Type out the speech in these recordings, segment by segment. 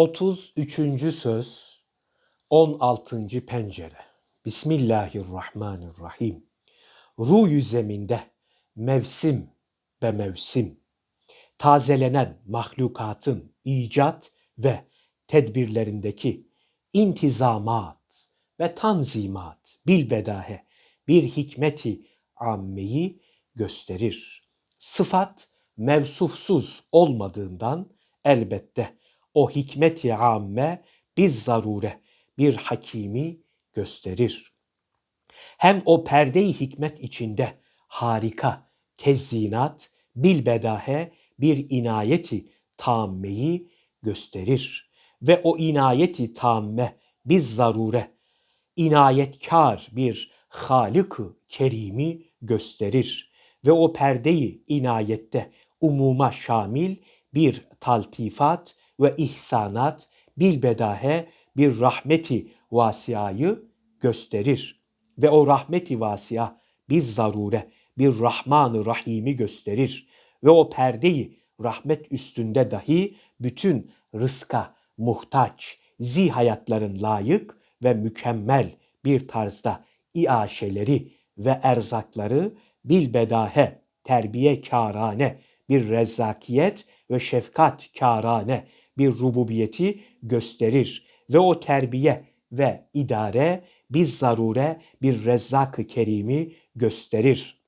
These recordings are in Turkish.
33. söz 16. pencere. Bismillahirrahmanirrahim. Ruyu zeminde mevsim be mevsim tazelenen mahlukatın icat ve tedbirlerindeki intizamat ve tanzimat bilbedahe bir hikmeti ammeyi gösterir. Sıfat mevsufsuz olmadığından elbette o hikmeti amme biz zarure bir hakimi gösterir. Hem o perde-i hikmet içinde harika tezyinat, bilbedahe bir inayeti tammeyi gösterir. Ve o inayeti tamme biz zarure inayetkar bir Halık-ı Kerim'i gösterir ve o perdeyi inayette umuma şamil bir taltifat ve ihsanat bilbedahe bir rahmeti vasiayı gösterir. Ve o rahmeti vasia bir zarure, bir Rahman-ı Rahim'i gösterir. Ve o perdeyi rahmet üstünde dahi bütün rızka muhtaç, zi hayatların layık ve mükemmel bir tarzda iaşeleri ve erzakları bilbedahe, terbiye kârane, bir rezzakiyet ve şefkat kârane bir rububiyeti gösterir ve o terbiye ve idare biz zarure bir rezzak-ı kerimi gösterir.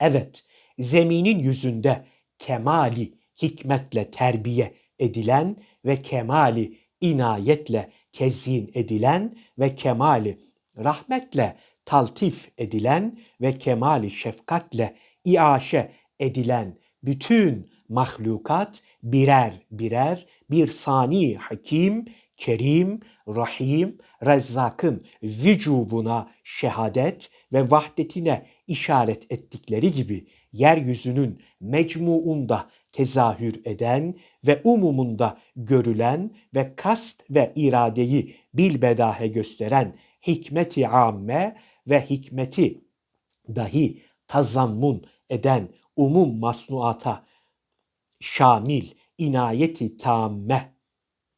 Evet, zeminin yüzünde kemali hikmetle terbiye edilen ve kemali inayetle kezyin edilen ve kemali rahmetle taltif edilen ve kemali şefkatle iaşe edilen bütün mahlukat birer birer bir sani hakim, kerim, rahim, rezzakın vücubuna şehadet ve vahdetine işaret ettikleri gibi yeryüzünün mecmuunda tezahür eden ve umumunda görülen ve kast ve iradeyi bilbedahe gösteren hikmeti amme ve hikmeti dahi tazammun eden umum masnuata şamil inayeti tamme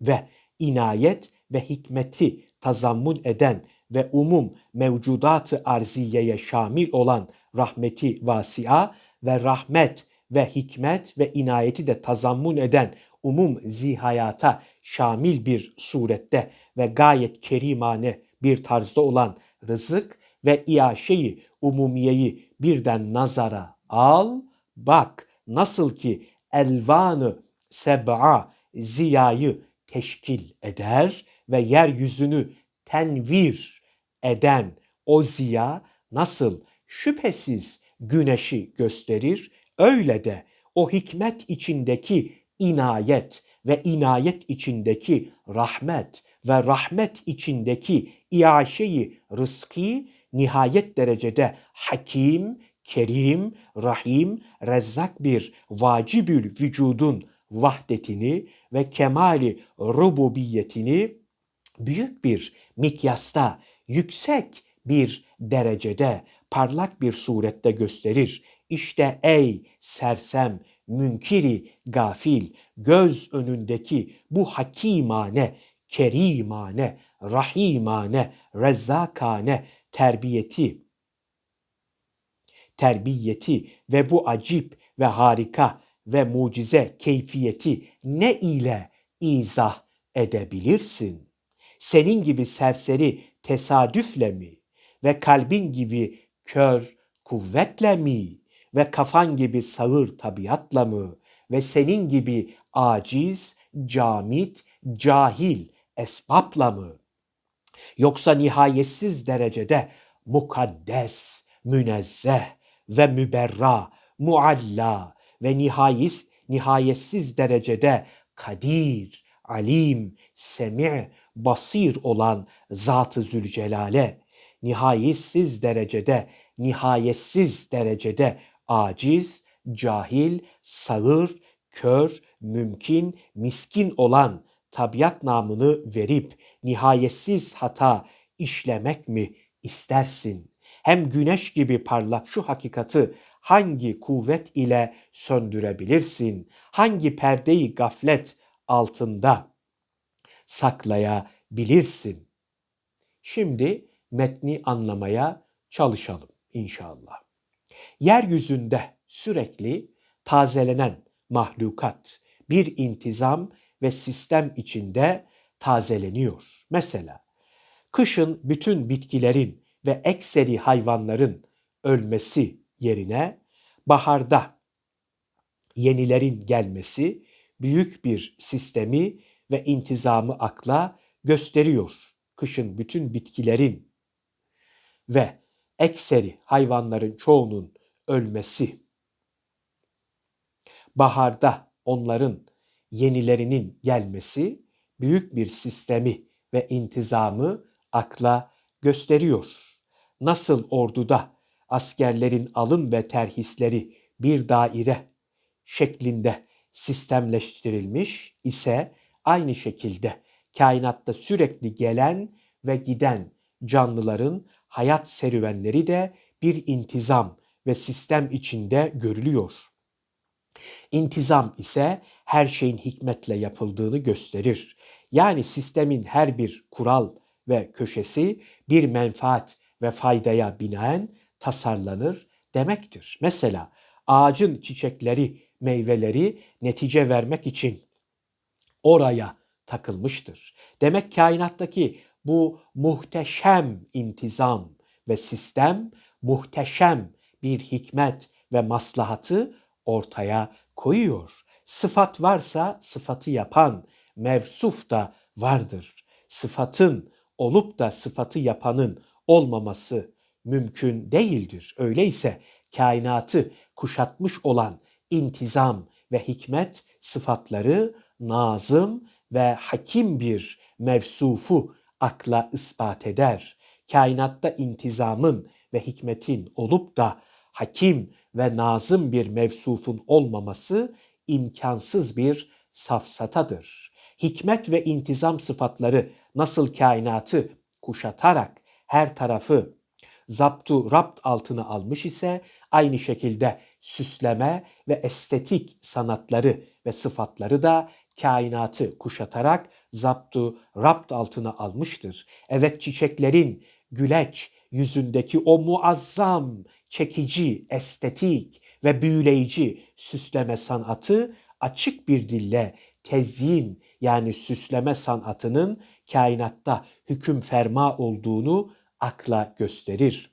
ve inayet ve hikmeti tazammun eden ve umum mevcudatı arziyeye şamil olan rahmeti vasia ve rahmet ve hikmet ve inayeti de tazammun eden umum zihayata şamil bir surette ve gayet kerimane bir tarzda olan rızık ve iaşeyi umumiyeyi birden nazara al, bak nasıl ki elvanı seb'a ziyayı teşkil eder ve yeryüzünü tenvir eden o ziya nasıl şüphesiz güneşi gösterir, öyle de o hikmet içindeki inayet ve inayet içindeki rahmet ve rahmet içindeki iaşeyi rızkı nihayet derecede hakim, kerim, rahim, rezzak bir vacibül vücudun vahdetini ve kemali rububiyetini büyük bir mikyasta, yüksek bir derecede, parlak bir surette gösterir. İşte ey sersem, münkiri, gafil, göz önündeki bu hakimane, kerimane, rahimane, rezzakane terbiyeti, terbiyeti ve bu acip ve harika ve mucize keyfiyeti ne ile izah edebilirsin? Senin gibi serseri tesadüfle mi ve kalbin gibi kör kuvvetle mi ve kafan gibi sağır tabiatla mı ve senin gibi aciz, camit, cahil esbapla mı? Yoksa nihayetsiz derecede mukaddes, münezzeh ve müberra, mualla ve nihayis, nihayetsiz derecede kadir, alim, semi' basir olan Zat-ı Zülcelal'e, nihayetsiz derecede, nihayetsiz derecede aciz, cahil, sağır, kör, mümkün, miskin olan tabiat namını verip nihayetsiz hata işlemek mi istersin? Hem güneş gibi parlak şu hakikati hangi kuvvet ile söndürebilirsin? Hangi perdeyi gaflet altında saklayabilirsin. Şimdi metni anlamaya çalışalım inşallah. Yeryüzünde sürekli tazelenen mahlukat bir intizam ve sistem içinde tazeleniyor. Mesela kışın bütün bitkilerin ve ekseri hayvanların ölmesi yerine baharda yenilerin gelmesi büyük bir sistemi ve intizamı akla gösteriyor. Kışın bütün bitkilerin ve ekseri hayvanların çoğunun ölmesi, baharda onların yenilerinin gelmesi büyük bir sistemi ve intizamı akla gösteriyor. Nasıl orduda askerlerin alım ve terhisleri bir daire şeklinde sistemleştirilmiş ise aynı şekilde kainatta sürekli gelen ve giden canlıların hayat serüvenleri de bir intizam ve sistem içinde görülüyor. İntizam ise her şeyin hikmetle yapıldığını gösterir. Yani sistemin her bir kural ve köşesi bir menfaat ve faydaya binaen tasarlanır demektir. Mesela ağacın çiçekleri, meyveleri netice vermek için oraya takılmıştır. Demek kainattaki bu muhteşem intizam ve sistem muhteşem bir hikmet ve maslahatı ortaya koyuyor. Sıfat varsa sıfatı yapan mevsuf da vardır. Sıfatın olup da sıfatı yapanın olmaması mümkün değildir. Öyleyse kainatı kuşatmış olan intizam ve hikmet sıfatları nazım ve hakim bir mevsufu akla ispat eder. Kainatta intizamın ve hikmetin olup da hakim ve nazım bir mevsufun olmaması imkansız bir safsatadır. Hikmet ve intizam sıfatları nasıl kainatı kuşatarak her tarafı zaptu rapt altına almış ise aynı şekilde süsleme ve estetik sanatları ve sıfatları da kainatı kuşatarak zaptu rapt altına almıştır. Evet çiçeklerin güleç yüzündeki o muazzam, çekici, estetik ve büyüleyici süsleme sanatı açık bir dille tezyin yani süsleme sanatının kainatta hüküm ferma olduğunu akla gösterir.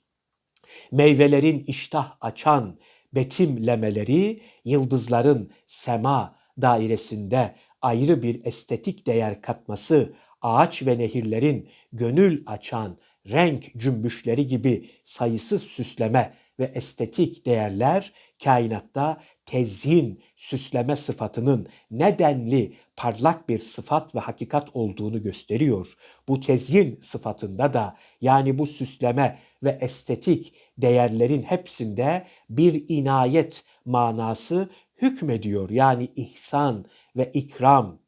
Meyvelerin iştah açan betimlemeleri yıldızların sema dairesinde ayrı bir estetik değer katması, ağaç ve nehirlerin gönül açan renk cümbüşleri gibi sayısız süsleme ve estetik değerler kainatta tezyin, süsleme sıfatının nedenli parlak bir sıfat ve hakikat olduğunu gösteriyor. Bu tezyin sıfatında da yani bu süsleme ve estetik değerlerin hepsinde bir inayet manası hükmediyor. Yani ihsan ve ikram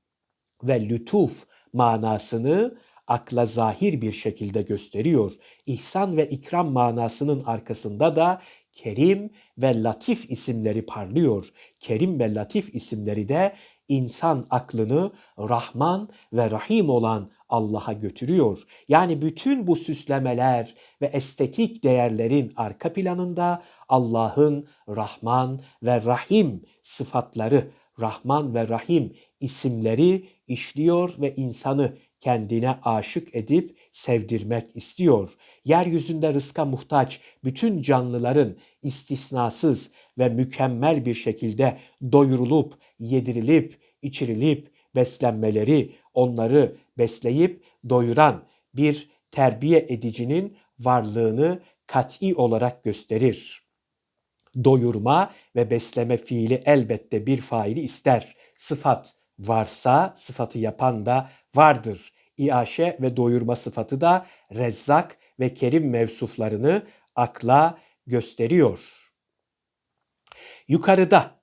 ve lütuf manasını akla zahir bir şekilde gösteriyor. İhsan ve ikram manasının arkasında da Kerim ve Latif isimleri parlıyor. Kerim ve Latif isimleri de insan aklını Rahman ve Rahim olan Allah'a götürüyor. Yani bütün bu süslemeler ve estetik değerlerin arka planında Allah'ın Rahman ve Rahim sıfatları, Rahman ve Rahim isimleri işliyor ve insanı kendine aşık edip sevdirmek istiyor. Yeryüzünde rızka muhtaç bütün canlıların istisnasız ve mükemmel bir şekilde doyurulup, yedirilip, içirilip beslenmeleri, onları besleyip doyuran bir terbiye edicinin varlığını kat'i olarak gösterir. Doyurma ve besleme fiili elbette bir faili ister. Sıfat varsa sıfatı yapan da vardır. İaşe ve doyurma sıfatı da rezzak ve kerim mevsuflarını akla gösteriyor. Yukarıda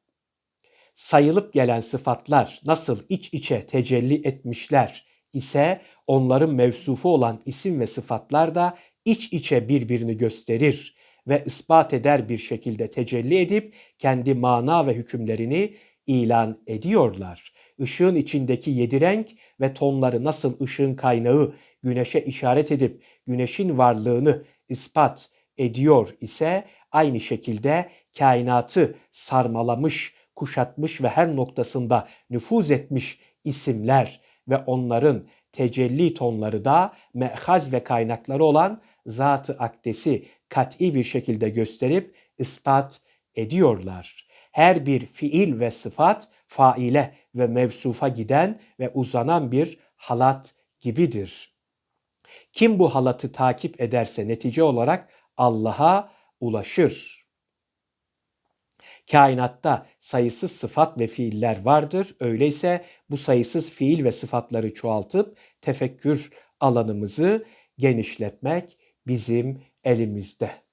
sayılıp gelen sıfatlar nasıl iç içe tecelli etmişler ise onların mevsufu olan isim ve sıfatlar da iç içe birbirini gösterir ve ispat eder bir şekilde tecelli edip kendi mana ve hükümlerini ilan ediyorlar. Işığın içindeki yedi renk ve tonları nasıl ışığın kaynağı güneşe işaret edip güneşin varlığını ispat ediyor ise aynı şekilde kainatı sarmalamış, kuşatmış ve her noktasında nüfuz etmiş isimler ve onların tecelli tonları da mehaz ve kaynakları olan zatı akdesi kat'i bir şekilde gösterip ispat ediyorlar. Her bir fiil ve sıfat faile ve mevsufa giden ve uzanan bir halat gibidir. Kim bu halatı takip ederse netice olarak Allah'a ulaşır. Kainatta sayısız sıfat ve fiiller vardır. Öyleyse bu sayısız fiil ve sıfatları çoğaltıp tefekkür alanımızı genişletmek bizim elimizde.